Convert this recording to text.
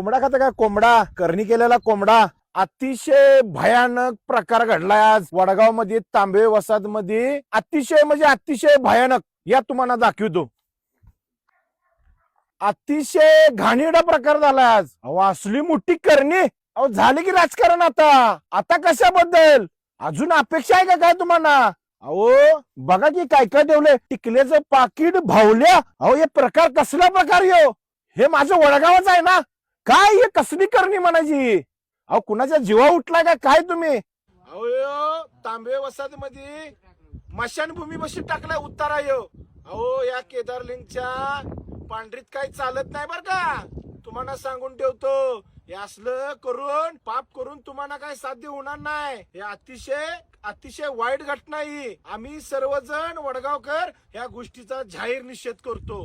कोंबडा खाता का? कोंबडा. करणी केलेला कोंबडा. अतिशय भयानक प्रकार घडलाय आज. वडगावमध्ये तांबे वसादमध्ये अतिशय म्हणजे अतिशय भयानक. या तुम्हाला दाखवतो. अतिशय घाणेरडा प्रकार झालाय आज. अहो असली मोठी करणी. अहो झाली की राजकारण आता. आता कशाबद्दल? अजून अपेक्षा आहे का काय तुम्हाला? अहो बघा की काय काय ठेवलंय. टिकल्याचं पाकिट भावल्या. अहो हे प्रकार कसला प्रकार यो? हे माझं वडगावच आहे ना. काय हे कसली करणी म्हणायची? अहो कुणाच्या जीवा उठलाय का? काय तुम्ही? अहो यो, तांबे वसादमध्ये मशानभूमी बशी टाकलाय उत्तरा यो. अहो या केदारलिंगच्या पांढरीत काही चालत नाही बर का? तुम्हाला सांगून ठेवतो हे असलं करून पाप करून तुम्हाला काय साध्य होणार नाही. हे अतिशय अतिशय वाईट घटना ही. आम्ही सर्वजण वडगावकर या गोष्टीचा जाहीर निषेध करतो.